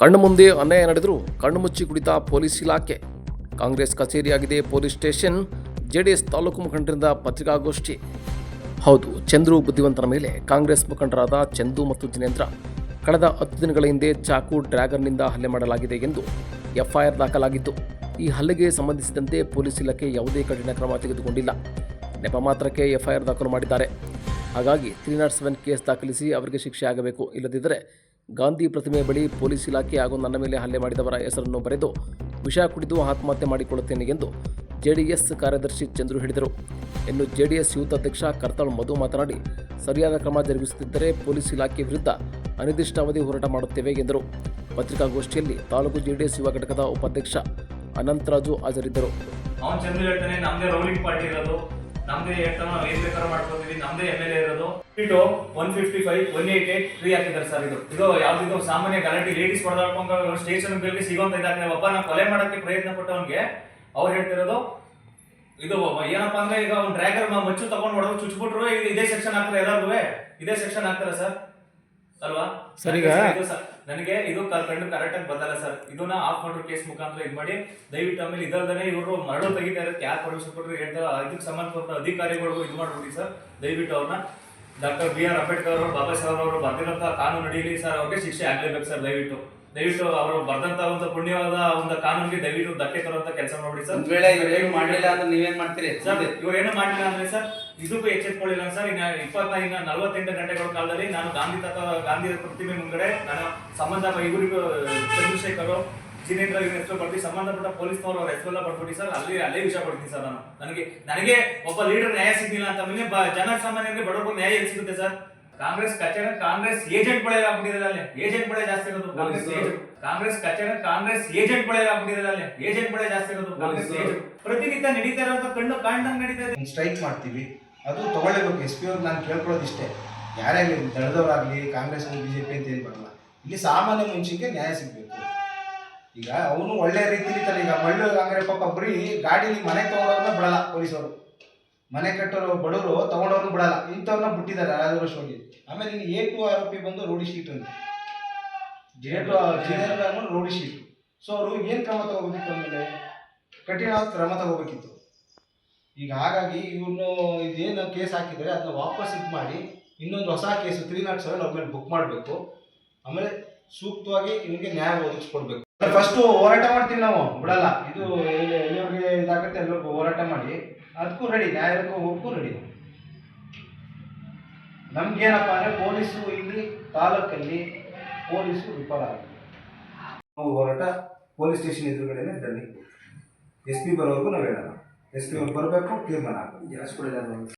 ಕಣ್ಣು ಮುಂದೆ ಅನ್ಯಾಯ ನಡೆದರೂ ಕಣ್ಣು ಮುಚ್ಚಿ ಕುಳಿತ ಪೊಲೀಸ್ ಇಲಾಖೆ. ಕಾಂಗ್ರೆಸ್ ಕಚೇರಿಯಾಗಿದೆ ಪೊಲೀಸ್ ಸ್ಟೇಷನ್, ಜೆಡಿಎಸ್ ತಾಲೂಕು ಮುಖಂಡರಿಂದ ಪತ್ರಿಕಾಗೋಷ್ಠಿ. ಹೌದು, ಚಂದ್ರು ಬುದ್ಧಿವಂತನ ಮೇಲೆ ಕಾಂಗ್ರೆಸ್ ಮುಖಂಡರಾದ ಚಂದು ಮತ್ತು ಜಿನೇಂದ್ರ ಕಳೆದ ಹತ್ತು ದಿನಗಳ ಹಿಂದೆ ಚಾಕು ಡ್ರ್ಯಾಗನ್ನಿಂದ ಹಲ್ಲೆ ಮಾಡಲಾಗಿದೆ ಎಂದು ಎಫ್ಐಆರ್ ದಾಖಲಾಗಿತ್ತು. ಈ ಹಲ್ಲೆಗೆ ಸಂಬಂಧಿಸಿದಂತೆ ಪೊಲೀಸ್ ಇಲಾಖೆ ಯಾವುದೇ ಕಠಿಣ ಕ್ರಮ ತೆಗೆದುಕೊಂಡಿಲ್ಲ. ನೆಪ ಮಾತ್ರಕ್ಕೆ ಎಫ್ಐಆರ್ ದಾಖಲು ಮಾಡಿದ್ದಾರೆ. ಹಾಗಾಗಿ ತ್ರೀ ನಾಟ್ ಸೆವೆನ್ ಕೇಸ್ ದಾಖಲಿಸಿ ಅವರಿಗೆ ಶಿಕ್ಷೆ ಆಗಬೇಕು. ಇಲ್ಲದಿದ್ದರೆ ಗಾಂಧಿ ಪ್ರತಿಮೆ ಬಳಿ ಪೊಲೀಸ್ ಇಲಾಖೆ ಹಾಗೂ ನನ್ನ ಮೇಲೆ ಹಲ್ಲೆ ಮಾಡಿದವರ ಹೆಸರನ್ನು ಬರೆದು ವಿಷ ಕುಡಿದು ಆತ್ಮಹತ್ಯೆ ಮಾಡಿಕೊಳ್ಳುತ್ತೇನೆ ಎಂದು ಜೆಡಿಎಸ್ ಕಾರ್ಯದರ್ಶಿ ಚಂದ್ರು ಹೇಳಿದರು. ಇನ್ನು ಜೆಡಿಎಸ್ ಯೂತ್ ಅಧ್ಯಕ್ಷ ಕರ್ತಾಳ್ ಮಧು ಮಾತನಾಡಿ, ಸರಿಯಾದ ಕ್ರಮ ಜರುಗಿಸುತ್ತಿದ್ದರೆ ಪೊಲೀಸ್ ಇಲಾಖೆ ವಿರುದ್ಧ ಅನಿರ್ದಿಷ್ಟಾವಧಿ ಹೋರಾಟ ಮಾಡುತ್ತೇವೆ ಎಂದರು. ಪತ್ರಿಕಾಗೋಷ್ಠಿಯಲ್ಲಿ ತಾಲೂಕು ಜೆಡಿಎಸ್ ಯುವ ಘಟಕದ ಉಪಾಧ್ಯಕ್ಷ ಅನಂತರಾಜು ಹಾಜರಿದ್ದರು. ನಮ್ದೇ ಹೇಳ್ತಾನೆ ನಾವ್ ಏನ್ ಬೇಕಾದ್ರೂ ಮಾಡ್ಕೊತೀವಿ. ನಮ್ದೇ ಎಂ ಎಲ್ ಎ ಇರೋದು. ಇದು one fifty five one eight eight free ಹಾಕಿದ್ದಾರೆ ಸರ್ ಇದು. ಇದು ಯಾವ್ದಿದು? ಸಾಮಾನ್ಯ ಗಲಾಟೆ ಲೇಡೀಸ್ ಹೊಡೆದಾಡ್ಕೊಂಡು ಸ್ಟೇಷನ್ ಬೇಕು ಸಿಗೋಂತ ಇದ್ದಾರೆ ಒಬ್ಬ ನಾವು ಕೊಲೆ ಮಾಡಕ್ಕೆ ಪ್ರಯತ್ನ ಪಟ್ಟವನ್ಗೆ ಅವ್ರು ಹೇಳ್ತಿರೋದು, ಇದು ಏನಪ್ಪಾ ಅಂದ್ರೆ ಈಗ ಒಂದು ಡ್ರ್ಯಾಗರ್ ಮಚ್ಚು ತಗೊಂಡ್ ಹೊಡೆದು ಚುಚ್ಬಿಟ್ರು, ಇದೇ ಸೆಕ್ಷನ್ ಹಾಕ್ತಾರೆ ಎಲ್ಲರಿಗೂ ಇದೇ ಸೆಕ್ಷನ್ ಹಾಕ್ತಾರೆ ಸರ್ ಅಲ್ವಾ? ಸರ್, ಈಗ- ನನಗೆ ಇದು ಕಂಡು ಕಣ್ಣು ಕರೆಕ್ಟ್ ಆಗಿ ಬಂದಲ್ಲ ಸರ್. ಇದನ್ನ ಆಫ್ ಮಾಡ್ರು ಕೇಸ್ ಮುಖಾಂತರ ಇದು ಮಾಡಿ ದಯವಿಟ್ಟು ಆಮೇಲೆ ಇದಲ್ದೇ ಇವರು ಮರಳು ತೆಗಿತಾ ಇರೋದಕ್ಕೆ ಯಾಕೆ ಪರ್ಮಿಷನ್ ಕೊಟ್ಟರು ಹೇಳ್ತಾರೆ ಅದಕ್ಕೆ ಸಂಬಂಧಪಟ್ಟ ಅಧಿಕಾರಿಗಳಿಗೂ ಇದು ಮಾಡ್ಬಿಡಿ ಸರ್. ದಯವಿಟ್ಟು ಅವ್ರನ್ನ ಡಾಕ್ಟರ್ ಬಿ ಆರ್ ಅಂಬೇಡ್ಕರ್ ಅವರು ಬಾಬಾ ಸಾಹೇಬ್ ಅವರು ಬರ್ದಿರೋಂಥ ಕಾನೂನು ಅಡಿಯಲ್ಲಿ ಸರ್ ಅವ್ರಿಗೆ ಶಿಕ್ಷೆ ಆಗ್ಲೇಬೇಕು ಸರ್ ದಯವಿಟ್ಟು. ದಯವಿಟ್ಟು ಅವರು ಬರ್ದಂತ ಒಂದು ಪುಣ್ಯವಾದ ಒಂದು ಕಾನೂನಿಗೆ ದಯವಿಟ್ಟು ಧಕ್ಕೆ ತರುವಂತ ಕೆಲಸ ಮಾಡ್ಬಿಡಿ ಸರ್. ವೇಳೆ ಇವ್ರು ಏನು ಮಾಡಿಲ್ಲ ಅಂದ್ರೆ ನೀವೇನ್ ಮಾಡ್ತೀರಿ? ಸರ್ ಇವ್ರು ಏನು ಮಾಡಿಲ್ಲ ಅಂದ್ರೆ ಸರ್ ಇದಕ್ಕೂ ಎಚ್ಚೆತ್ಕೊಳ್ಳಿಲ್ಲ ಸರ್. ಇನ್ನ ಇಪ್ಪತ್ತ ಇನ್ನ ನಲವತ್ತೆಂಟು ಗಂಟೆಗಳ ಕಾಲದಲ್ಲಿ ನಾನು ಗಾಂಧಿ ತಾತ ಗಾಂಧಿ ಪ್ರತಿಮೆ ಮುಂದೆ ನಾನು ಸಂಬಂಧ ಇವರಿಗೂ ಚಂದ್ರಶೇಖರ್ ಜಿನೇಂದ್ರ ಇವ್ರ ಹೆಸರು ಬರ್ತೀವಿ ಸಂಬಂಧಪಟ್ಟ ಪೊಲೀಸ್ನವರು ಅವ್ರ ಹೆಸರೆಲ್ಲ ಬರ್ಬಿಟ್ಟು ಸರ್ ಅಲ್ಲಿ ಅಲ್ಲೇ ವಿಷಯ ಪಡ್ತೀನಿ ಸರ್ ನಾನು. ನನಗೆ ನನಗೆ ಒಬ್ಬ ಲೀಡರ್ ನ್ಯಾಯ ಸಿಗ್ಲಿಲ್ಲ ಅಂತ ಮೇಲೆ ಜನಸಾಮಾನ್ಯರಿಗೆ ಬಡವರು ನ್ಯಾಯ ಎಲ್ಲಿ ಸಿಗುತ್ತೆ ಸರ್. ಕಾಂಗ್ರೆಸ್ ಕಚೇರಿ ಕಾಂಗ್ರೆಸ್ ಏಜೆಂಟ್ ಬಳೆ ಆಗ್ಬಿಟ್ಟಿದೆ ಅಲ್ಲಿ. ಏಜೆಂಟ್ ಬಳೆ ಜಾಸ್ತಿ ಇರೋದು ಕಾಂಗ್ರೆಸ್ ಏಜೆಂಟ್ ಕಾಂಗ್ರೆಸ್ ಕಚೇರಿ ಕಾಂಗ್ರೆಸ್ ಏಜೆಂಟ್ ಬಳೆ ಆಗ್ಬಿಟ್ಟಿದೆ ಅಲ್ಲಿ. ಏಜೆಂಟ್ ಬಳೆ ಜಾಸ್ತಿ ಇರೋದು ಕಾಂಗ್ರೆಸ್ ಏಜೆಂಟ್ ಪ್ರತಿನಿತ್ಯ ನಡೀತಾ ಇರೋದು ಕಣ್ಣು ಕಾಣ್ದಂಗ್ ನಡೀತಾ ಇದೆ. ಸ್ಟ್ರೈಕ್ ಮಾಡ್ತೀವಿ. ಅದು ತಗೊಳ್ಳೇಬೇಕು ಎಸ್ ಪಿ ಅವ್ರಿಗೆ ನಾನು ಕೇಳ್ಕೊಳ್ಳೋದು ಇಷ್ಟೇ ಯಾರೇ ಆಗಲಿ ದಳದವರಾಗಲಿ, ಕಾಂಗ್ರೆಸ್ ಬಿ ಜೆ ಪಿ ಅಂತ ಏನು ಬರಲ್ಲ. ಇಲ್ಲಿ ಸಾಮಾನ್ಯ ಮನುಷ್ಯನಿಗೆ ನ್ಯಾಯ ಸಿಗಬೇಕು. ಈಗ ಅವನು ಒಳ್ಳೆ ರೀತಿಲಿ ತಾನೆ, ಈಗ ಮಳ್ಳು ಹಂಗಾರೆ ಪಾಪ ಬರೀ ಗಾಡೀಲಿ ಮನೆ ತಗೊಂಡವ್ರನ್ನ ಬಿಡಲ್ಲ ಪೊಲೀಸರು ಮನೆ ಕಟ್ಟೋರು, ಬಡವರು ತಗೊಂಡವ್ರನ್ನ ಬಿಡಲ್ಲ. ಇಂಥವ್ರನ್ನ ಬಿಟ್ಟಿದ್ದಾರೆ ರಾಜವರ್ಷವಾಗಿ ಆಮೇಲೆ ಇಲ್ಲಿ ಎ ಟು ಆರೋಪಿ ಬಂದು ರೋಡಿ ಶೀಟ್ ಅಂತ. ಜೆ ಟು ಜಿನೇಂದ್ರ ರೋಡಿ ಶೀಟ್ ಸೊ ಅವರು ಏನು ಕ್ರಮ ತಗೋಬೇಕಿತ್ತು ಅಂದಮೇಲೆ? ಕಠಿಣವಾದ ಕ್ರಮ ತಗೋಬೇಕಿತ್ತು. ಈಗ ಹಾಗಾಗಿ ಇವ್ರನ್ನು ಇದೇನು ಕೇಸ್ ಹಾಕಿದರೆ ಅದನ್ನ ವಾಪಸ್ ಇದು ಮಾಡಿ, ಇನ್ನೊಂದು ಹೊಸ ಕೇಸು ತ್ರೀ ನಾಟ್ ಸೆವೆನ್ ಅವ್ರ ಮೇಲೆ ಬುಕ್ ಮಾಡಬೇಕು. ಆಮೇಲೆ ಸೂಕ್ತವಾಗಿ ಇವನಿಗೆ ನ್ಯಾಯ ಒದಗಿಸ್ಕೊಡ್ಬೇಕು. ಫಸ್ಟು ಹೋರಾಟ ಮಾಡ್ತೀವಿ ನಾವು, ಬಿಡಲ್ಲ. ಇದು ಎಲ್ಲಿ- ಎಲ್ಲಿವರೆಗೆ ಇದಾಗುತ್ತೆ ಎಲ್ಲರಿಗೂ ಹೋರಾಟ ಮಾಡಿ ಅದಕ್ಕೂ ರೆಡಿ ನ್ಯಾಯಕ್ಕೂ ಹೋಗಕ್ಕೂ ರೆಡಿ ನಮ್ಗೇನಪ್ಪ ಅಂದರೆ ಪೊಲೀಸು ಇಲ್ಲಿ ತಾಲೂಕಲ್ಲಿ ಪೊಲೀಸು ವಿಫಲ ಆಗಿದೆ ಹೋರಾಟ ಪೊಲೀಸ್ ಸ್ಟೇಷನ್ ಎದುರುಗಡೆನೆ ದಂಡಿ ಎಸ್ ಪಿ ಬರೋವರೆಗೂ ನಾವು ಹೇಳೋಣ ಎಸ್ ಪಿ ಬರಬೇಕು ತೀರ್ಮಾನ ಆಗಬೇಕು